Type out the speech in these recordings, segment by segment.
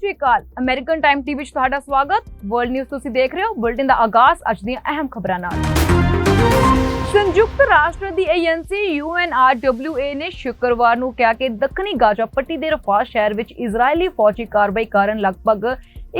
Sri Akal. American time TV ਵਿੱਚ ਤੁਹਾਡਾ ਸਵਾਗਤ। ਵਰਲਡ ਨਿਊਜ਼ ਤੁਸੀਂ ਦੇਖ ਰਹੇ ਹੋ ਬੁਲਟਨ ਦਾ ਆਗਾਜ਼ ਅੱਜ ਦੀਆਂ ਅਹਿਮ ਖਬਰਾਂ ਨਾਲ। ਸੰਯੁਕਤ ਰਾਸ਼ਟਰ ਦੀ ਏਜੰਸੀ UNRWA ਨੇ ਸ਼ੁੱਕਰਵਾਰ ਨੂੰ ਕਿਹਾ ਕਿ ਦੱਖਣੀ ਗਾਜ਼ਾ ਪੱਟੀ ਦੇ ਰਫਾ ਸ਼ਹਿਰ ਵਿੱਚ ਇਜ਼ਰਾਈਲੀ ਫੌਜੀ ਕਾਰਵਾਈ ਕਾਰਨ ਲਗਭਗ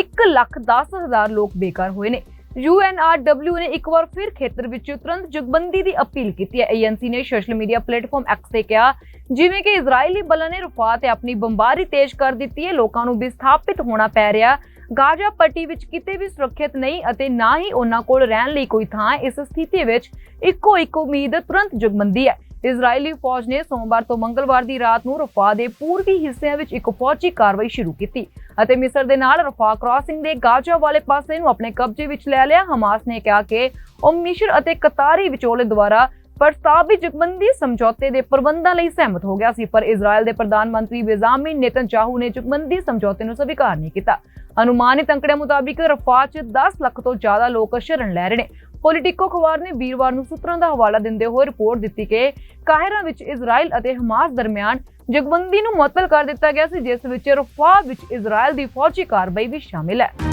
1 ਲੱਖ 10 ਹਜ਼ਾਰ ਲੋਕ ਬੇਕਾਰ ਹੋਏ ਨੇ। UNRW ਨੇ ਇੱਕ ਵਾਰ ਫਿਰ ਖੇਤਰ ਵਿੱਚ ਤੁਰੰਤ ਜਗਬੰਦੀ ਦੀ ਅਪੀਲ ਕੀਤੀ ਹੈ। ਏਜੰਸੀ ਨੇ ਸੋਸ਼ਲ ਮੀਡੀਆ ਪਲੇਟਫਾਰਮ ਐਕਸ ਤੇ ਕਿਹਾ ਜਿਵੇਂ ਕਿ ਇਜ਼ਰਾਈਲੀ ਬਲਾਂ ਨੇ ਰਫਾ ਤੇ ਆਪਣੀ ਬੰਬਾਰੀ ਤੇਜ਼ ਕਰ ਦਿੱਤੀ ਹੈ, ਲੋਕਾਂ ਨੂੰ ਵਿਸਥਾਪਿਤ ਹੋਣਾ ਪੈ ਰਿਹਾ ਗਾਜ਼ਾ ਪੱਟੀ ਵਿੱਚ ਕਿਤੇ ਵੀ ਸੁਰੱਖਿਅਤ ਨਹੀਂ ਅਤੇ ਨਾ ਹੀ ਉਹਨਾਂ ਕੋਲ ਰਹਿਣ ਲਈ ਕੋਈ ਥਾਂ, ਇਸ ਸਥਿਤੀ ਵਿੱਚ ਇੱਕੋ ਇੱਕ ਉਮੀਦ ਤੁਰੰਤ ਜਗਬੰਦੀ ਹੈ। ਇਜ਼ਰਾਈਲੀ ਫੌਜ ਨੇ ਸੋਮਵਾਰ ਤੋਂ ਮੰਗਲਵਾਰ ਦੀ ਰਾਤ ਨੂੰ ਰਫਾ ਦੇ ਪੂਰਬੀ ਹਿੱਸਿਆਂ ਵਿੱਚ ਇੱਕ ਫੌਜੀ ਕਾਰਵਾਈ ਸ਼ੁਰੂ ਕੀਤੀ ਅਤੇ ਮਿਸਰ ਦੇ ਨਾਲ ਰਫਾ ਕ੍ਰਾਸਿੰਗ ਦੇ ਗਾਜ਼ਾ ਵਾਲੇ ਪਾਸੇ ਨੂੰ ਆਪਣੇ ਕਬਜ਼ੇ ਵਿੱਚ ਲੈ ਲਿਆ। ਹਮਾਸ ਨੇ ਕਿਹਾ ਕਿ ਉਹ ਮਿਸਰ ਅਤੇ ਕਤਾਰੀ ਵਿਚੋਲੇ ਦੁਆਰਾ ਪ੍ਰਸਤਾਵਿਤ ਜਗਬੰਦੀ ਸਮਝੌਤੇ ਦੇ ਪ੍ਰਬੰਧਾਂ ਲਈ ਸਹਿਮਤ ਹੋ ਗਿਆ ਸੀ, ਪਰ ਇਜ਼ਰਾਈਲ ਦੇ ਪ੍ਰਧਾਨ ਮੰਤਰੀ ਬੇਜ਼ਾਮਿਨ ਨੇਤਨਯਾਹੂ ਨੇ ਜਗਬੰਦੀ ਸਮਝੌਤੇ ਨੂੰ ਸਵੀਕਾਰ ਨਹੀਂ ਕੀਤਾ। ਅਨੁਮਾਨਿਤ ਅੰਕੜਿਆਂ ਮੁਤਾਬਿਕ ਰਫਾ 'ਚ 10 ਲੱਖ ਤੋਂ ਜ਼ਿਆਦਾ ਲੋਕ ਸ਼ਰਨ ਲੈ ਰਹੇ ਨੇ। ਪੋਲੀਟਿਕੋ ਅਖਬਾਰ ਨੇ ਵੀਰਵਾਰ ਨੂੰ ਸੂਤਰਾਂ ਦਾ ਹਵਾਲਾ ਦਿੰਦੇ ਹੋਏ ਰਿਪੋਰਟ ਦਿੱਤੀ ਕਿ ਕਾਹਿਰਾ ਵਿੱਚ ਇਜ਼ਰਾਈਲ ਅਤੇ ਹਮਾਸ ਦਰਮਿਆਨ ਜਗਬੰਦੀ ਨੂੰ ਮੁਅੱਤਲ ਕਰ ਦਿੱਤਾ ਗਿਆ ਸੀ, ਜਿਸ ਵਿੱਚ ਰਫਾ ਵਿੱਚ ਇਜ਼ਰਾਈਲ ਦੀ ਫੌਜੀ ਕਾਰਵਾਈ ਵੀ ਸ਼ਾਮਿਲ ਹੈ।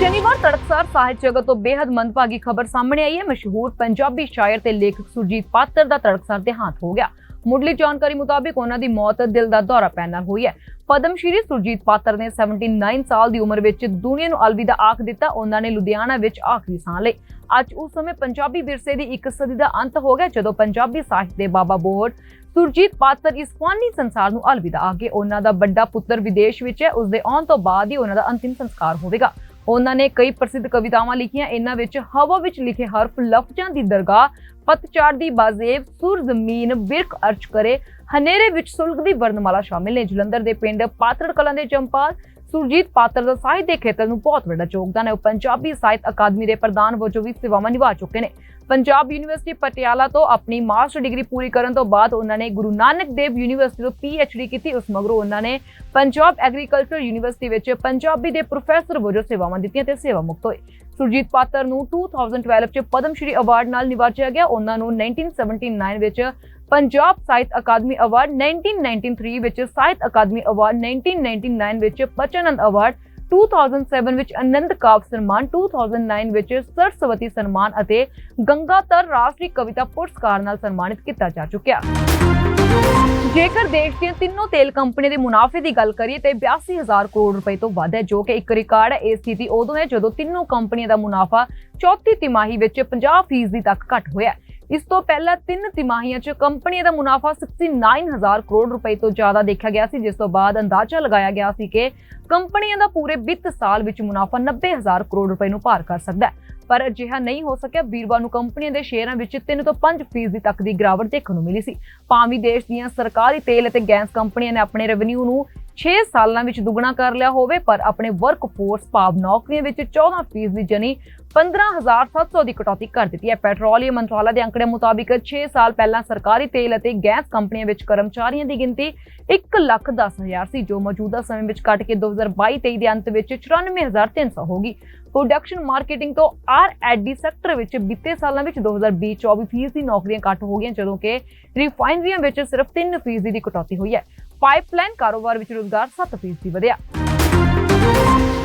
ਸ਼ਨੀਵਾਰ ਤੜਕਸਾਰ ਸਾਹਿਤ ਜਗਤ ਤੋਂ ਬੇहद ਮੰਦਭਾਗੀ ਖਬਰ ਸਾਹਮਣੇ ਆਈ ਹੈ ਮਸ਼ਹੂਰ ਪੰਜਾਬੀ ਸ਼ਾਇਰ ਤੇ ਲੇਖਕ ਸੁਰਜੀਤ ਪਾਤਰ ਦਾ ਤੜਕਸਾਰ ਦੇਹਾਂਤ ਹੋ ਗਿਆ ਮੁੱਢਲੀ ਜਾਣਕਾਰੀ ਮੁਤਾਬਿਕ ਉਹਨਾਂ ਦੀ ਮੌਤ ਦਿਲ ਦਾ ਦੌਰਾ ਪੈਣ ਨਾਲ ਹੋਈ ਹੈ ਪਦਮ ਸ਼੍ਰੀ ਸੁਰਜੀਤ ਪਾਤਰ ਨੇ 79 ਸਾਲ ਦੀ ਉਮਰ ਵਿੱਚ ਦੁਨੀਆ ਨੂੰ ਅਲਵਿਦਾ ਆਖ ਦਿੱਤਾ ਉਹਨਾਂ ਨੇ ਲੁਧਿਆਣਾ ਵਿੱਚ ਆਖਰੀ ਸਾਹ ਲਈ ਅੱਜ ਉਸ ਸਮੇਂ ਪੰਜਾਬੀ ਵਿਰਸੇ ਦੀ ਇੱਕ ਸਦੀ ਦਾ ਅੰਤ ਹੋ ਗਿਆ ਜਦੋਂ ਪੰਜਾਬੀ ਸਾਹਿਤ ਦੇ ਬਾਬਾ ਬੋਹੜ ਸੁਰਜੀਤ ਪਾਤਰ ਇਸ ਫਾਨੀ ਸੰਸਾਰ ਨੂੰ ਅਲਵਿਦਾ ਆਖੇ ਉਹਨਾਂ ਦਾ ਵੱਡਾ ਪੁੱਤਰ ਵਿਦੇਸ਼ ਵਿੱਚ ਹੈ ਉਸ ਦੇ ਆਉਣ ਤੋਂ ਬਾਅਦ ਹੀ ਉਹਨਾਂ ਦਾ ਅੰਤਿਮ ਸੰਸਕਾਰ ਹੋਵੇਗਾ ਉਹਨਾਂ ਨੇ ਕਈ ਪ੍ਰਸਿੱਧ ਕਵਿਤਾਵਾਂ ਲਿਖੀਆਂ, ਇਹਨਾਂ ਵਿੱਚ ਹਵਾ ਵਿੱਚ ਲਿਖੇ ਹਰਫ ਲਫ਼ਜ਼ਾਂ ਦੀ ਦਰਗਾਹ ਪਤਝੜ ਦੀ ਬਾਜ਼ੇਬ ਸੁਰ ਜ਼ਮੀਨ, ਬਿਰਖ ਅਰਚ ਕਰੇ, ਹਨੇਰੇ ਵਿੱਚ ਸੁਲਗਦੀ ਵਰਨਮਾਲਾ ਸ਼ਾਮਿਲ ਨੇ। ਜਲੰਧਰ ਦੇ ਪਿੰਡ ਪਾਤੜ ਕਲਾਂ ਦੇ ਚੰਪਾਲ ਸੁਰਜੀਤ ਪਾਤਰ ਦਾ ਸਾਹਿਤ ਦੇ ਖੇਤਰ ਨੂੰ ਬਹੁਤ ਵੱਡਾ ਯੋਗਦਾਨ ਹੈ। ਉਹ ਪੰਜਾਬੀ ਸਾਹਿਤ ਅਕਾਦਮੀ ਦੇ ਪ੍ਰਧਾਨ ਵਜੋਂ ਵੀ ਸੇਵਾਵਾਂ ਨਿਭਾ ਚੁੱਕੇ ਨੇ। ਪੰਜਾਬ ਯੂਨੀਵਰਸਿਟੀ ਪਟਿਆਲਾ ਤੋਂ ਆਪਣੀ ਮਾਸਟਰ ਡਿਗਰੀ ਪੂਰੀ ਕਰਨ ਤੋਂ ਬਾਅਦ ਉਹਨਾਂ ਨੇ ਗੁਰੂ ਨਾਨਕ ਦੇਵ ਯੂਨੀਵਰਸਿਟੀ ਤੋਂ ਪੀਐਚਡੀ ਕੀਤੀ। ਉਸ ਮਗਰੋਂ ਉਹਨਾਂ ਨੇ ਪੰਜਾਬ ਐਗਰੀਕਲਚਰ ਯੂਨੀਵਰਸਿਟੀ ਵਿੱਚ ਪੰਜਾਬੀ ਦੇ ਪ੍ਰੋਫੈਸਰ ਵਜੋਂ ਸੇਵਾਵਾਂ ਦਿੱਤੀਆਂ ਤੇ ਸੇਵਾ ਮੁਕਤ ਹੋਏ। ਸੁਰਜੀਤ ਪਾਤਰ ਨੂੰ 2012 ਚ ਪਦਮ ਸ਼੍ਰੀ ਅਵਾਰਡ ਨਾਲ ਨਿਵਾਜਿਆ ਗਿਆ। ਉਹਨਾਂ ਨੂੰ 1979 ਵਿੱਚ ਪੰਜਾਬ ਸਾਹਿਤ ਅਕਾਦਮੀ ਅਵਾਰਡ 1993 ਵਿੱਚ ਸਾਹਿਤ ਅਕਾਦਮੀ ਅਵਾਰਡ 1999 ਵਿੱਚ ਬਚਨੰਦ ਅਵਾਰਡ 2007 ਵਿੱਚ ਆਨੰਦ ਕਾਵ ਸਨਮਾਨ 2009 ਵਿੱਚ ਸਰਸਵਤੀ ਸਨਮਾਨ ਅਤੇ ਗੰਗਾਧਰ ਰਾਸ਼ਟਰੀ ਕਵਿਤਾ ਪੁਰਸਕਾਰ ਨਾਲ ਸਨਮਾਨਿਤ ਕੀਤਾ ਜਾ ਚੁੱਕਿਆ ਜੇਕਰ ਦੇਸ਼ ਦੀਆਂ ਤਿੰਨੋਂ ਤੇਲ ਕੰਪਨੀਆਂ ਦੇ ਮੁਨਾਫੇ ਦੀ ਗੱਲ ਕਰੀਏ ਤੇ 82000 ਕਰੋੜ ਰੁਪਏ ਤੋਂ ਵੱਧ ਹੈ, ਜੋ ਕਿ ਇੱਕ ਰਿਕਾਰਡ ਹੈ ਇਹ ਸਥਿਤੀ ਉਦੋਂ ਹੈ ਜਦੋਂ ਤਿੰਨੋਂ ਕੰਪਨੀਆਂ ਦਾ ਮੁਨਾਫਾ ਚੌਥੀ ਤਿਮਾਹੀ ਵਿੱਚ 50% ਤੱਕ ਘਟ ਹੋਇਆ ਹੈ। ਇਸ ਤੋਂ ਪਹਿਲਾਂ ਤਿੰਨ ਤਿਮਾਹੀਆਂ 'ਚ ਕੰਪਨੀਆਂ ਦਾ ਮੁਨਾਫਾ 69000 ਕਰੋੜ ਰੁਪਏ ਤੋਂ ਜ਼ਿਆਦਾ ਦੇਖਿਆ ਗਿਆ ਸੀ, ਜਿਸ ਤੋਂ ਬਾਅਦ ਅੰਦਾਜ਼ਾ ਲਗਾਇਆ ਗਿਆ ਸੀ ਕਿ ਕੰਪਨੀਆਂ ਦਾ ਪੂਰੇ ਵਿੱਤ ਸਾਲ ਵਿੱਚ ਮੁਨਾਫਾ 90000 ਕਰੋੜ ਰੁਪਏ ਨੂੰ ਪਾਰ ਕਰ ਸਕਦਾ ਹੈ। ਪਰ ਅਜਿਹਾ ਨਹੀਂ ਹੋ ਸਕਿਆ। ਵੀਰਵਾਰ ਨੂੰ ਕੰਪਨੀਆਂ ਦੇ ਸ਼ੇਅਰਾਂ ਵਿੱਚ 3 ਤੋਂ 5% ਤੱਕ ਦੀ ਗਿਰਾਵਟ ਦੇਖਣ ਨੂੰ ਮਿਲੀ ਸੀ। ਭਾਵੇਂ ਦੇਸ਼ ਦੀਆਂ ਸਰਕਾਰੀ ਤੇਲ ਅਤੇ ਗੈਸ ਕੰਪਨੀਆਂ ਨੇ ਆਪਣੇ ਰੈਵਨਿਊ ਨੂੰ 6 ਸਾਲਾਂ ਵਿੱਚ ਦੁੱਗਣਾ ਕਰ ਲਿਆ ਹੋਵੇ, ਪਰ ਆਪਣੇ ਵਰਕ ਫੋਰਸ ਭਾਵ ਨੌਕਰੀਆਂ ਵਿੱਚ 14% ਦੀ ਜਨੀ 15700 ਦੀ ਕਟੌਤੀ ਕਰ ਦਿੱਤੀ ਹੈ। ਪੈਟਰੋਲੀਅਮ ਮੰਤਰਾਲਾ ਦੇ ਅੰਕੜੇ ਮੁਤਾਬਿਕ 6 ਸਾਲ ਪਹਿਲਾਂ ਸਰਕਾਰੀ ਤੇਲ ਅਤੇ ਗੈਸ ਕੰਪਨੀਆਂ ਵਿੱਚ ਕਰਮਚਾਰੀਆਂ ਦੀ ਗਿਣਤੀ 1 ਲੱਖ 10 ਹਜ਼ਾਰ ਸੀ, ਜੋ ਮੌਜੂਦਾ ਸਮੇਂ ਵਿੱਚ ਘਟ ਕੇ 2022-23 ਦੇ ਅੰਤ ਵਿੱਚ 94300 ਹੋ ਗਈ। ਪ੍ਰੋਡਕਸ਼ਨ ਮਾਰਕੀਟਿੰਗ ਤੋਂ ਆਰ ਐਡੀ ਸੈਕਟਰ ਵਿੱਚ ਬੀਤੇ ਸਾਲਾਂ ਵਿੱਚ 2020-24 ਫੀਸਦੀ ਨੌਕਰੀਆਂ ਘੱਟ ਹੋ ਗਈਆਂ, ਜਦੋਂ ਕਿ ਰਿਫਾਈਨਰੀਆਂ ਵਿੱਚ ਸਿਰਫ 3 ਫੀਸਦੀ ਦੀ ਕਟੌਤੀ ਹੋਈ ਹੈ। ਪਾਈਪਲਾਈਨ ਕਾਰੋਬਾਰ ਵਿੱਚ ਰੋਜ਼ਗਾਰ 7 ਫੀਸਦੀ ਵਧਿਆ।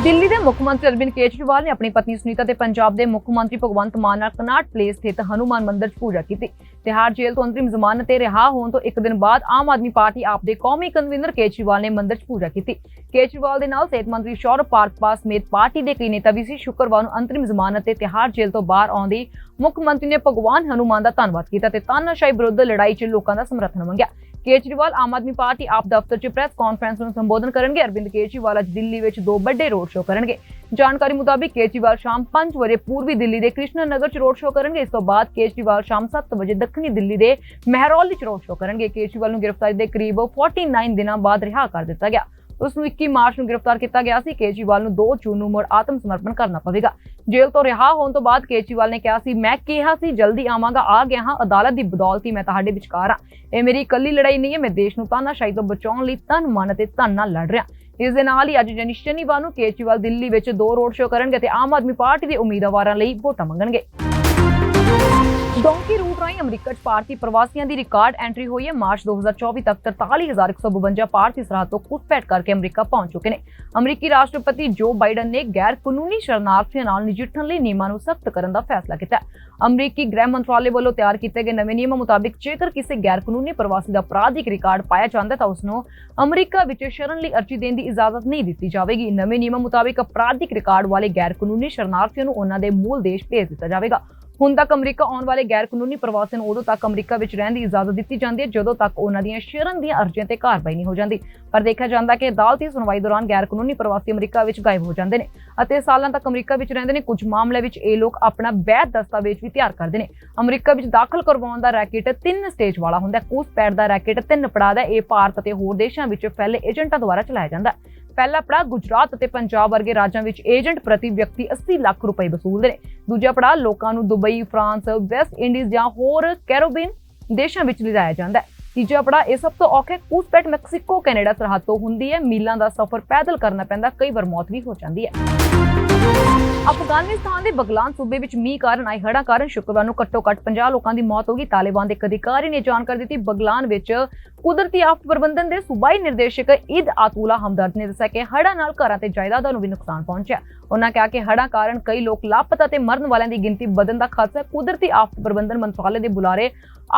ਦਿੱਲੀ ਦੇ ਮੁੱਖ ਮੰਤਰੀ ਅਰਵਿੰਦ ਕੇਜਰੀਵਾਲ ਨੇ ਆਪਣੀ ਪਤਨੀ ਸੁਨੀਤਾ ਤੇ ਪੰਜਾਬ ਦੇ ਮੁੱਖ ਮੰਤਰੀ ਭਗਵੰਤ ਮਾਨ ਨਾਲ ਕਨਾਟ ਪਲੇਸ ਸਥਿਤ ਹਨੂਮਾਨ ਮੰਦਿਰ 'ਚ ਪੂਜਾ ਕੀਤੀ। ਤਿਹਾੜ ਜੇਲ੍ਹ ਤੋਂ ਅੰਤਰਿਮ ਜ਼ਮਾਨਤ ਤੇ ਰਿਹਾ ਹੋਣ ਤੋਂ ਇੱਕ ਦਿਨ ਬਾਅਦ ਆਮ ਆਦਮੀ ਪਾਰਟੀ ਆਪ ਦੇ ਕੌਮੀ ਕਨਵੀਨਰ ਕੇਜਰੀਵਾਲ ਨੇ ਮੰਦਿਰ 'ਚ ਪੂਜਾ ਕੀਤੀ। ਕੇਜਰੀਵਾਲ ਦੇ ਨਾਲ ਸਿਹਤ ਮੰਤਰੀ ਸ਼ੌਰਵ ਪਾਰਕਪਾਲ ਸਮੇਤ ਪਾਰਟੀ ਦੇ ਕਈ ਨੇਤਾ ਵੀ ਸੀ। ਸ਼ੁੱਕਰਵਾਰ ਨੂੰ ਅੰਤਰਿਮ ਜ਼ਮਾਨਤ ਤੇ ਤਿਹਾੜ ਜੇਲ੍ਹ ਤੋਂ ਬਾਹਰ ਆਉਂਦੀ ਮੁੱਖ ਮੰਤਰੀ ਨੇ ਭਗਵਾਨ ਹਨੂਮਾਨ ਦਾ ਧੰਨਵਾਦ ਕੀਤਾ ਤੇ ਤਾਨਾਸ਼ਾਹੀ ਵਿਰੁੱਧ ਲੜਾਈ 'ਚ ਲੋਕਾਂ ਦਾ ਸਮਰਥਨ ਮੰਗਿਆ। ਕੇਜਰੀਵਾਲ ਆਮ ਆਦਮੀ ਪਾਰਟੀ ਆਪ ਦਫ਼ਤਰ 'ਚ ਪ੍ਰੈਸ ਕਾਨਫਰੰਸ ਨੂੰ ਸੰਬੋਧਨ ਕਰਨਗੇ। ਅਰਵਿੰਦ ਕੇਜਰੀਵਾਲ ਅੱਜ ਦਿੱਲੀ ਵਿੱਚ ਦੋ ਵੱਡੇ ਰੋਡ ਸ਼ੋਅ ਕਰਨਗੇ। ਜਾਣਕਾਰੀ ਮੁਤਾਬਿਕ ਕੇਜਰੀਵਾਲ ਸ਼ਾਮ 5 ਵਜੇ ਪੂਰਬੀ ਦਿੱਲੀ ਦੇ ਕ੍ਰਿਸ਼ਨਾ ਨਗਰ 'ਚ ਰੋਡ ਸ਼ੋਅ ਕਰਨਗੇ। ਇਸ ਤੋਂ ਬਾਅਦ ਕੇਜਰੀਵਾਲ ਸ਼ਾਮ 7 ਵਜੇ ਦੱਖਣੀ ਦਿੱਲੀ ਦੇ ਮਹਿਰੌਲੀ 'ਚ ਰੋਡ ਸ਼ੋਅ ਕਰਨਗੇ। ਕੇਜਰੀਵਾਲ ਨੂੰ ਗ੍ਰਿਫਤਾਰੀ ਦੇ ਕਰੀਬ 49 ਦਿਨਾਂ ਬਾਅਦ ਰਿਹਾ ਕਰ ਦਿੱਤਾ ਗਿਆ। ਉਸ ਨੂੰ 21 ਮਾਰਚ ਨੂੰ ਗ੍ਰਿਫਤਾਰ ਕੀਤਾ ਗਿਆ ਸੀ। ਕੇਜਰੀਵਾਲ ਨੂੰ 2 ਜੂਨ ਨੂੰ ਮੁੜ ਆਤਮ ਸਮਰਪਣ ਕਰਨਾ ਪਵੇਗਾ। ਜੇਲ੍ਹ ਤੋਂ ਰਿਹਾ ਹੋਣ ਤੋਂ ਬਾਅਦ ਕੇਜਰੀਵਾਲ ਨੇ ਕਿਹਾ ਸੀ, ਮੈਂ ਕਿਹਾ ਸੀ, ਜਲਦੀ ਆਵਾਂਗਾ, ਆ ਗਿਆ ਹਾਂ, ਅਦਾਲਤ ਦੀ ਬਦੌਲਤ ਹੀ ਮੈਂ ਤੁਹਾਡੇ ਵਿਚਕਾਰ ਆ ਇਹ ਮੇਰੀ ਇਕੱਲੀ ਲੜਾਈ ਨਹੀਂ ਹੈ, ਮੈਂ ਦੇਸ਼ ਨੂੰ ਤਾਨਾਸ਼ਾਹੀ ਤੋਂ ਬਚਾਉਣ ਲਈ ਤਨ ਮਨ ਅਤੇ ਧਨ ਨਾਲ ਲੜ ਰਿਹਾ ਇਸ ਦੇ ਨਾਲ ਹੀ ਅੱਜ ਜਨੀ ਸ਼ਨੀਵਾਰ ਨੂੰ ਕੇਜਰੀਵਾਲ ਦਿੱਲੀ ਵਿੱਚ ਦੋ ਰੋਡ ਸ਼ੋਅ ਕਰਨਗੇ ਤੇ ਆਮ ਆਦਮੀ ਪਾਰਟੀ ਦੇ ਉਮੀਦਵਾਰਾਂ ਲਈ ਵੋਟਾਂ ਮੰਗਣਗੇ। ਡੋਂਕੀ ਰੂਟ ਰਾਹੀਂ ਅਮਰੀਕਾ 'ਚ ਭਾਰਤੀ ਪ੍ਰਵਾਸੀਆਂ ਦੀ ਰਿਕਾਰਡ ਐਂਟਰੀ ਹੋਈ ਹੈ। ਮਾਰਚ 2024 ਤੱਕ 43152 ਭਾਰਤੀ ਸਰਹੱਦ ਤੋਂ ਘੁਸਪੈਠ ਕਰਕੇ ਅਮਰੀਕਾ ਪਹੁੰਚ ਚੁੱਕੇ ਨੇ। ਅਮਰੀਕੀ ਰਾਸ਼ਟਰਪਤੀ ਜੋ ਬਾਈਡਨ ਨੇ ਗੈਰ ਕਾਨੂੰਨੀ ਸ਼ਰਨਾਰਥੀਆਂ ਨਾਲ ਨਜਿੱਠਣ ਲਈ ਨਿਯਮਾਂ ਨੂੰ ਸਖਤ ਕਰਨ ਦਾ ਫੈਸਲਾ ਕੀਤਾ ਅਮਰੀਕੀ ਗ੍ਰਹਿ ਮੰਤਰਾਲੇ ਵੱਲੋਂ ਤਿਆਰ ਕੀਤੇ ਗਏ ਨਵੇਂ ਨਿਯਮਾਂ ਮੁਤਾਬਿਕ ਜੇਕਰ ਕਿਸੇ ਗੈਰ ਕਾਨੂੰਨੀ ਪ੍ਰਵਾਸੀ ਦਾ ਅਪਰਾਧਿਕ ਰਿਕਾਰਡ ਪਾਇਆ ਜਾਂਦਾ ਤਾਂ ਉਸ ਨੂੰ ਅਮਰੀਕਾ ਵਿੱਚ ਸ਼ਰਨ ਲਈ ਅਰਜ਼ੀ ਦੇਣ ਦੀ ਇਜਾਜ਼ਤ ਨਹੀਂ ਦਿੱਤੀ ਜਾਵੇਗੀ। ਨਵੇਂ ਨਿਯਮਾਂ ਮੁਤਾਬਿਕ ਅਪਰਾਧਿਕ ਰਿਕਾਰਡ ਵਾਲੇ ਗੈਰ ਕਾਨੂੰਨੀ ਸ਼ਰਨਾਰਥੀਆਂ ਨੂੰ ਉਹਨਾਂ ਦੇ ਮੂਲ ਦੇਸ਼ ਭੇਜ ਦਿੱਤਾ ਜਾਵੇਗਾ। ਹੁਣ ਤੱਕ ਅਮਰੀਕਾ ਆਉਣ ਵਾਲੇ ਗੈਰ ਕਾਨੂੰਨੀ ਪ੍ਰਵਾਸੀਆਂ ਨੂੰ ਉਦੋਂ ਤੱਕ ਅਮਰੀਕਾ ਵਿੱਚ ਰਹਿਣ ਦੀ ਇਜਾਜ਼ਤ ਦਿੱਤੀ ਜਾਂਦੀ ਹੈ, ਜਦੋਂ ਤੱਕ ਉਹਨਾਂ ਦੀਆਂ ਸ਼ਰਨ ਦੀਆਂ ਅਰਜ਼ੀਆਂ ਤੇ ਕਾਰਵਾਈ ਨਹੀਂ ਹੋ ਜਾਂਦੀ। ਪਰ ਦੇਖਿਆ ਜਾਂਦਾ ਕਿ ਅਦਾਲਤੀ ਸੁਣਵਾਈ ਦੌਰਾਨ ਗੈਰ ਕਾਨੂੰਨੀ ਪ੍ਰਵਾਸੀ ਅਮਰੀਕਾ ਵਿੱਚ ਗਾਇਬ ਹੋ ਜਾਂਦੇ ਨੇ ਅਤੇ ਸਾਲਾਂ ਤੱਕ ਅਮਰੀਕਾ ਵਿੱਚ ਰਹਿੰਦੇ ਨੇ। ਕੁਝ ਮਾਮਲਿਆਂ ਵਿੱਚ ਇਹ ਲੋਕ ਆਪਣਾ ਵੈਧ ਦਸਤਾਵੇਜ਼ ਵੀ ਤਿਆਰ ਕਰਦੇ ਨੇ। ਅਮਰੀਕਾ ਵਿੱਚ ਦਾਖਲ ਕਰਵਾਉਣ ਦਾ ਰੈਕੇਟ ਤਿੰਨ ਸਟੇਜ ਵਾਲਾ ਹੁੰਦਾ ਹੈ। ਘੁਸਪੈਠ ਦਾ ਰੈਕੇਟ ਤਿੰਨ ਪੜਾਅ ਦਾ ਇਹ ਭਾਰਤ ਅਤੇ ਹੋਰ ਦੇਸ਼ਾਂ ਵਿੱਚ ਫੈਲੇ ਏਜੰਟਾਂ ਦੁਆਰਾ ਚਲਾਇਆ ਜਾਂਦਾ ਹੈ। ਪਹਿਲਾ ਪੜਾਅ ਗੁਜਰਾਤ ਅਤੇ ਪੰਜਾਬ ਵਰਗੇ ਰਾਜਾਂ ਵਿੱਚ ਏਜੰਟ ਪ੍ਰਤੀ ਵਿਅਕਤੀ 80 ਲੱਖ ਰੁਪਏ ਵਸੂਲਦੇ ਨੇ। ਦੂਜਾ ਪੜਾਅ ਲੋਕਾਂ ਨੂੰ ਦੁਬਈ, ਫਰਾਂਸ, ਵੈਸਟ ਇੰਡੀਜ਼ ਜਾਂ ਹੋਰ ਕੈਰੋਬੀਨ ਦੇਸ਼ਾਂ ਵਿੱਚ ਲਿਜਾਇਆ ਜਾਂਦਾ ਹੈ। ਤੀਜਾ ਪੜਾਅ ਇਹ ਸਭ ਤੋਂ ਔਖਾ ਹੈ ਘੁਸਪੈਠ ਮੈਕਸੀਕੋ, ਕੈਨੇਡਾ ਸਰਹੱਦ ਤੋਂ ਹੁੰਦੀ ਹੈ। ਮੀਲਾਂ ਦਾ ਸਫ਼ਰ ਪੈਦਲ ਕਰਨਾ ਪੈਂਦਾ, ਕਈ ਵਾਰ ਮੌਤ ਵੀ ਹੋ ਜਾਂਦੀ ਹੈ। ਅਫਗਾਨਿਸਤਾਨ ਦੇ ਬਗਲਾਨ ਸੂਬੇ ਵਿੱਚ ਮੀਂਹ ਕਾਰਨ ਆਏ ਹੜ੍ਹਾਂ ਕਾਰਨ ਸ਼ੁੱਕਰਵਾਰ ਨੂੰ ਘੱਟੋ-ਘੱਟ 50 ਲੋਕਾਂ ਦੀ ਮੌਤ ਹੋ ਗਈ। ਤਾਲਿਬਾਨ ਦੇ ਇੱਕ ਅਧਿਕਾਰੀ ਨੇ ਜਾਣਕਾਰੀ ਦਿੱਤੀ, ਬਗਲਾਨ ਵਿੱਚ ਕੁਦਰਤੀ ਆਫਤ ਪ੍ਰਬੰਧਨ ਦੇ ਸੂਬਾਈ ਨਿਰਦੇਸ਼ਕ ਇਦ ਆਤੂਲਾ ਹਮਦਰਦ ਨੇ ਦੱਸਿਆ ਕਿ ਹੜ੍ਹਾਂ ਨਾਲ ਘਰਾਂ ਤੇ ਜਾਇਦਾਦਾਂ ਨੂੰ ਵੀ ਨੁਕਸਾਨ ਪਹੁੰਚਿਆ। ਉਹਨਾਂ ਕਿਹਾ ਕਿ ਹੜ੍ਹਾਂ ਕਾਰਨ ਕਈ ਲੋਕ ਲਾਪਤਾ ਤੇ ਮਰਨ ਵਾਲਿਆਂ ਦੀ ਗਿਣਤੀ ਵਧਣ ਦਾ ਖਤਰਾ ਕੁਦਰਤੀ ਆਫਤ ਪ੍ਰਬੰਧਨ ਮੰਤਰਾਲੇ ਦੇ ਬੁਲਾਰੇ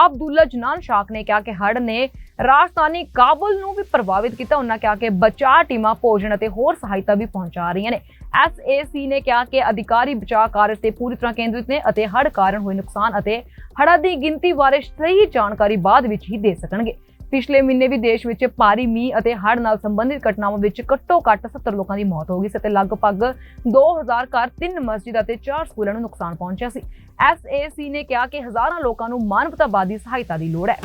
ਅਬਦੁੱਲਾ ਜਨਾਨ ਸ਼ਾਕ ਨੇ ਕਿਹਾ ਕਿ ਹੜ੍ਹ ਨੇ ਰਾਜਧਾਨੀ ਕਾਬੁਲ ਨੂੰ ਵੀ ਪ੍ਰਭਾਵਿਤ ਕੀਤਾ। ਉਹਨਾਂ ਕਿਹਾ ਕਿ ਬਚਾਅ ਟੀਮਾਂ ਭੋਜਨ ਅਤੇ ਹੋਰ ਸਹਾਇਤਾ ਵੀ ਪਹੁੰਚਾ ਰਹੀਆਂ ਨੇ। ਐਸਏਸੀ ਨੇ ਕਿਹਾ ਕਿ ਅਧਿਕਾਰੀ ਬਚਾਅ ਕਾਰਜ ਤੇ ਪੂਰੀ ਤਰ੍ਹਾਂ ਕੇਂਦਰਿਤ ਨੇ ਅਤੇ ਹੜ੍ਹ ਕਾਰਨ ਹੋਏ ਨੁਕਸਾਨ ਅਤੇ ਹੜ੍ਹਾਂ ਦੀ ਗਿਣਤੀ ਬਾਰੇ ਸਹੀ ਜਾਣਕਾਰੀ ਬਾਅਦ ਵਿੱਚ ਹੀ ਦੇ ਸਕਣਗੇ। ਪਿਛਲੇ ਮਹੀਨੇ ਵੀ ਦੇਸ਼ ਵਿੱਚ ਭਾਰੀ ਮੀਂਹ ਅਤੇ ਹੜ੍ਹ ਨਾਲ ਸੰਬੰਧਿਤ ਘਟਨਾਵਾਂ ਵਿੱਚ ਘੱਟੋ-ਘੱਟ 70 ਲੋਕਾਂ ਦੀ ਮੌਤ ਹੋ ਗਈ ਸੀ ਅਤੇ ਲਗਭਗ 2000 ਘਰ, ਤਿੰਨ ਮਸਜਿਦਾਂ ਅਤੇ ਚਾਰ ਸਕੂਲਾਂ ਨੂੰ ਨੁਕਸਾਨ ਪਹੁੰਚਿਆ ਸੀ। ਐਸਏਸੀ ਨੇ ਕਿਹਾ ਕਿ ਹਜ਼ਾਰਾਂ ਲੋਕਾਂ ਨੂੰ ਮਾਨਵਤਾਵਾਦੀ ਸਹਾਇਤਾ ਦੀ ਲੋੜ ਹੈ।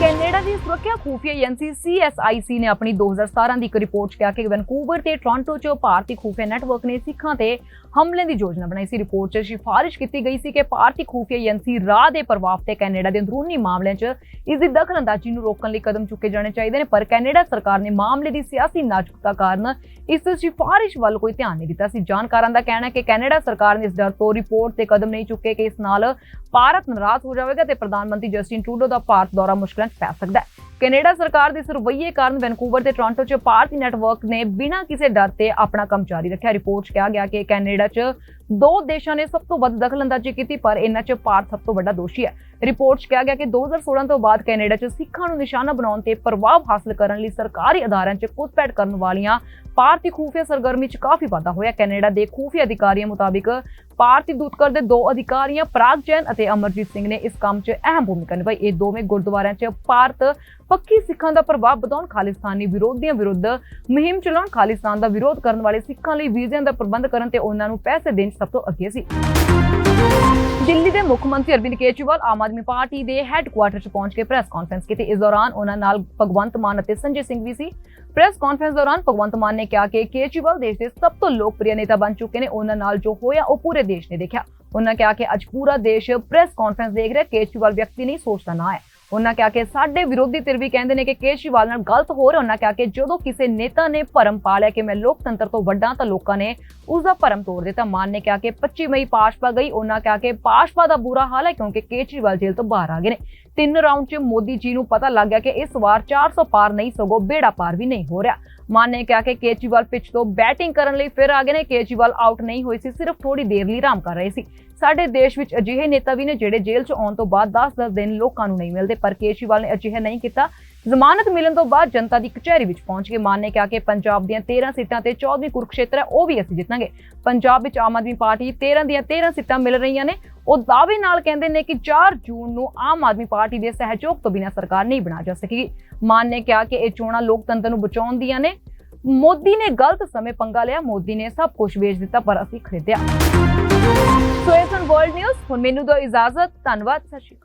ਕੈਨੇਡਾ ਦੀ ਸੁਰੱਖਿਆ ਖੂਫੀਆ ਏਜੰਸੀ ਸੀਐਸਆਈਸੀ ਨੇ ਆਪਣੀ 2017 ਦੀ ਇੱਕ ਰਿਪੋਰਟ 'ਚ ਕਿਹਾ ਕਿ ਵੈਨਕੂਵਰ ਤੇ ਟੋਰਾਂਟੋ 'ਚ ਭਾਰਤੀ ਖੂਫੀਆ ਨੈਟਵਰਕ ਨੇ ਸਿੱਖਾਂ ਤੇ ਹਮਲੇ ਦੀ ਯੋਜਨਾ ਬਣਾਈ ਸੀ। ਰਿਪੋਰਟ 'ਚ ਸਿਫਾਰਿਸ਼ ਕੀਤੀ ਗਈ ਸੀ ਕਿ ਭਾਰਤੀ ਖੂਫੀਆ ਏਜੰਸੀ ਰਾਹ ਦੇ ਪ੍ਰਭਾਵ ਤੇ ਕੈਨੇਡਾ ਦੇ ਅੰਦਰੂਨੀ ਮਾਮਲਿਆਂ 'ਚ ਇਸ ਦੀ ਦਖਲਅੰਦਾਜ਼ੀ ਨੂੰ ਰੋਕਣ ਲਈ ਕਦਮ ਚੁੱਕੇ ਜਾਣੇ ਚਾਹੀਦੇ ਨੇ, ਪਰ ਕੈਨੇਡਾ ਸਰਕਾਰ ਨੇ ਮਾਮਲੇ ਦੀ ਸਿਆਸੀ ਨਾਜ਼ੁਕਤਾ ਕਾਰਨ ਇਸ ਸਿਫਾਰਿਸ਼ ਵੱਲ ਕੋਈ ਧਿਆਨ ਨਹੀਂ ਦਿੱਤਾ ਸੀ। ਜਾਣਕਾਰਾਂ ਦਾ ਕਹਿਣਾ ਹੈ ਕਿ ਕੈਨੇਡਾ ਸਰਕਾਰ ਨੇ ਇਸ ਡਰ ਤੋਂ ਰਿਪੋਰਟ ਤੇ ਕਦਮ ਨਹੀਂ ਚੁੱਕੇ ਕਿ ਇਸ ਨਾਲ ਭਾਰਤ ਨਾਰਾਜ਼ ਹੋ ਜਾਵੇਗਾ ਤੇ ਪ੍ਰਧਾਨ ਮੰਤਰੀ ਜਸਟਿਨ ਟਰੂਡੋ ਦਾ ਭਾਰਤ ਦੌਰਾ ਮੁਸ਼ਕਲਾਂ 'ਚ ਪੈ ਸਕਦਾ ਹੈ। ਕੈਨੇਡਾ ਸਰਕਾਰ ਦੇ ਇਸ ਰਵੱਈਏ ਕਾਰਨ ਵੈਨਕੂਵਰ ਤੇ ਟੋਰਾਂਟੋ 'ਚ ਭਾਰਤੀ ਨੈਟਵਰਕ ਨੇ ਬਿਨਾਂ ਕਿਸੇ ਡਰ ਤੇ ਆਪਣਾ ਕੰਮ ਜਾਰੀ ਰੱਖਿਆ। ਰਿਪੋਰਟ 'ਚ ਕਿਹਾ ਗਿਆ ਕਿ ਕੈਨੇਡਾ 'ਚ ਦੋ ਦੇਸ਼ਾਂ ਨੇ ਸਭ ਤੋਂ ਵੱਧ ਦਖਲਅੰਦਾਜ਼ੀ ਕੀਤੀ, ਪਰ ਇਹਨਾਂ 'ਚ ਭਾਰਤ ਸਭ ਤੋਂ ਵੱਡਾ ਦੋਸ਼ੀ ਹੈ। ਰਿਪੋਰਟ 'ਚ ਕਿਹਾ ਗਿਆ ਕਿ 2016 ਤੋਂ ਬਾਅਦ ਕੈਨੇਡਾ 'ਚ ਸਿੱਖਾਂ ਨੂੰ ਨਿਸ਼ਾਨਾ ਬਣਾਉਣ ਤੇ ਪ੍ਰਭਾਵ ਹਾਸਲ ਕਰਨ ਲਈ ਸਰਕਾਰੀ ਅਦਾਰਿਆਂ 'ਚ ਘੁਸਪੈਠ ਕਰਨ ਵਾਲੀਆਂ ਭਾਰਤੀ ਖੂਫੀਆ ਸਰਗਰਮੀ 'ਚ ਕਾਫੀ ਵਾਧਾ ਹੋਇਆ। ਕੈਨੇਡਾ ਦੇ ਖੂਫੀਆ ਅਧਿਕਾਰੀਆਂ ਮੁਤਾਬਿਕ ਭਾਰਤੀ ਦੂਤਕਰ ਦੇ ਦੋ ਅਧਿਕਾਰੀਆਂ ਪ੍ਰਾਗ ਜੈਨ ਅਤੇ ਅਮਰਜੀਤ ਸਿੰਘ ਨੇ ਇਸ ਕੰਮ 'ਚ ਅਹਿਮ ਭੂਮਿਕਾ ਨਿਭਾਈ। ਇਹ ਦੋਵੇਂ ਗੁਰਦੁਆਰਿਆਂ 'ਚ ਭਾਰਤ ਪੱਕੀ ਸਿੱਖਾਂ ਦਾ ਪ੍ਰਭਾਵ ਵਧਾਉਣ ਖਾਲਿਸਤਾਨੀ ਵਿਰੋਧੀਆਂ ਵਿਰੁੱਧ ਮੁਹਿੰਮ ਚਲਾਉਣ ਖਾਲਿਸਤਾਨ ਦਾ ਵਿਰੋਧ ਕਰਨ ਵਾਲੇ ਸਿੱਖਾਂ ਲਈ ਵੀਜ਼ਿਆਂ ਦਾ ਪ੍ਰਬੰਧ ਕਰਨ ਤੇ ਉਹਨਾਂ ਨੂੰ ਪੈਸੇ ਦੇਣ ਸਭ ਤੋਂ ਅੱਗੇ ਸੀ। ਦਿੱਲੀ ਦੇ ਮੁੱਖ ਮੰਤਰੀ ਅਰਵਿੰਦ ਕੇਜਰੀਵਾਲ ਆਮ ਆਦਮੀ ਪਾਰਟੀ ਦੇ ਹੈੱਡਕੁਆਰਟਰ 'ਚ ਪਹੁੰਚ ਕੇ ਪ੍ਰੈਸ ਕਾਨਫਰੰਸ ਕੀਤੀ। ਇਸ ਦੌਰਾਨ ਉਹਨਾਂ ਨਾਲ ਭਗਵੰਤ ਮਾਨ ਅਤੇ ਸੰਜੇ ਸਿੰਘ ਵੀ ਸੀ। ਪ੍ਰੈਸ ਕਾਨਫਰੰਸ ਦੌਰਾਨ ਭਗਵੰਤ ਮਾਨ ਨੇ ਕਿਹਾ ਕਿ ਕੇਜਰੀਵਾਲ ਦੇਸ਼ ਦੇ ਸਭ ਤੋਂ ਲੋਕਪ੍ਰਿਯ ਨੇਤਾ ਬਣ ਚੁੱਕੇ ਨੇ। ਉਹਨਾਂ ਨਾਲ ਜੋ ਹੋਇਆ, ਉਹ ਪੂਰੇ ਦੇਸ਼ ਨੇ ਦੇਖਿਆ। ਉਹਨਾਂ ਕਿਹਾ ਕਿ ਅੱਜ ਪੂਰਾ ਦੇਸ਼ ਪ੍ਰੈਸ ਕਾਨਫਰੰਸ ਦੇਖ ਰਿਹਾ, ਕੇਜਰੀਵਾਲ ਵਿਅਕਤੀ ਨਹੀਂ ਸੋਚਦਾ ਨਾ ਹੈ। ਉਹਨਾਂ ਕਿਹਾ ਕਿ ਸਾਡੇ ਵਿਰੋਧੀ ਧਿਰ ਵੀ ਕਹਿੰਦੇ ਨੇ ਕਿ ਕੇਜਰੀਵਾਲ ਨਾਲ ਗਲਤ ਹੋ ਰਿਹਾ। ਉਹਨਾਂ ਕਿਹਾ ਕਿ ਜਦੋਂ ਕਿਸੇ ਨੇਤਾ ਨੇ ਭਰਮ ਪਾ ਲਿਆ ਕਿ ਮੈਂ ਲੋਕਤੰਤਰ ਤੋਂ ਵੱਡਾ ਤਾਂ ਲੋਕਾਂ ਨੇ ਉਸ ਦਾ ਭਰਮ ਤੋੜ ਦਿੱਤਾ। ਮਾਨ ਨੇ ਕਿਹਾ ਕਿ 25 ਮਈ ਭਾਜਪਾ ਗਈ। ਉਹਨਾਂ ਕਿਹਾ ਕਿ ਭਾਜਪਾ ਦਾ ਬੁਰਾ ਹਾਲ ਹੈ ਕਿਉਂਕਿ ਕੇਜਰੀਵਾਲ ਜੇਲ੍ਹ ਤੋਂ ਬਾਹਰ ਆ ਗਏ ਨੇ। ਤਿੰਨ ਰਾਉਂਡ 'ਚ ਮੋਦੀ ਜੀ ਨੂੰ ਪਤਾ ਲੱਗ ਗਿਆ ਕਿ ਇਸ ਵਾਰ 400 ਪਾਰ ਨਹੀਂ, ਸਗੋਂ ਬੇੜਾ ਪਾਰ ਵੀ ਨਹੀਂ ਹੋ ਰਿਹਾ। ਮਾਨ ਨੇ ਕਿਹਾ ਕਿ ਕੇਜਰੀਵਾਲ ਪਿੱਚ ਤੋਂ ਬੈਟਿੰਗ ਕਰਨ ਲਈ ਫਿਰ ਆ ਗਏ ਨੇ। ਕੇਜਰੀਵਾਲ ਆਊਟ ਨਹੀਂ ਹੋਈ ਸੀ, ਸਿਰਫ ਥੋੜੀ ਦੇਰ ਲਈ ਆਰਾਮ ਕਰ ਰਹੇ ਸੀ। ਸਾਡੇ ਦੇਸ਼ ਵਿੱਚ ਅਜਿਹੇ ਨੇਤਾ ਵੀ ਨੇ ਜਿਹੜੇ ਜੇਲ੍ਹ 'ਚ ਆਉਣ ਤੋਂ ਬਾਅਦ 10-10 ਦਿਨ ਲੋਕਾਂ ਨੂੰ ਨਹੀਂ ਮਿਲਦੇ, ਪਰ ਕੇਜਰੀਵਾਲ ਨੇ ਅਜਿਹਾ ਨਹੀਂ ਕੀਤਾ। ਜ਼ਮਾਨਤ ਮਿਲਣ ਤੋਂ ਬਾਅਦ ਜਨਤਾ ਦੀ ਕਚਹਿਰੀ ਵਿੱਚ ਪਹੁੰਚ ਕੇ ਮਾਨ ਨੇ ਕਿਹਾ ਕਿ ਪੰਜਾਬ ਦੀਆਂ 13 ਸੀਟਾਂ ਤੇ 14ਵੀਂ ਕੁਰਕਸ਼ੇਤਰ ਹੈ, ਉਹ ਵੀ ਅਸੀਂ ਜਿੱਤਾਂਗੇ। ਪੰਜਾਬ ਵਿੱਚ ਆਮ ਆਦਮੀ ਪਾਰਟੀ 13 ਦੀਆਂ 13 ਸੀਟਾਂ ਮਿਲ ਰਹੀਆਂ ਨੇ। ਉਹ ਦਾਅਵੇ ਨਾਲ ਕਹਿੰਦੇ ਨੇ ਕਿ 4 ਜੂਨ ਨੂੰ ਆਮ ਆਦਮੀ ਪਾਰਟੀ ਦੇ ਸਹਿਯੋਗ ਤੋਂ ਬਿਨਾਂ ਸਰਕਾਰ ਨਹੀਂ ਬਣਾ ਜਾ ਸਕੇਗੀ। ਮਾਨ ਨੇ ਕਿਹਾ ਕਿ ਇਹ ਚੋਣਾਂ ਲੋਕਤੰਤਰ ਨੂੰ ਬਚਾਉਣ ਦੀਆਂ ਨੇ। ਮੋਦੀ ਨੇ ਗਲਤ ਸਮੇਂ ਪੰਗਾ ਲਿਆ, ਮੋਦੀ ਨੇ ਸਭ ਕੁਝ ਵੇਚ ਦਿੱਤਾ, ਪਰ ਅਸੀਂ ਖਰੀਦਿਆ। ਸੋ ਇਸ ਵਰਲਡ ਨਿਊਜ਼ ਹੁਣ ਮੈਨੂੰ ਦੋ ਇਜਾਜ਼ਤ। ਧੰਨਵਾਦ, ਸਤਿ ਸ਼੍ਰੀ ਅਕਾਲ।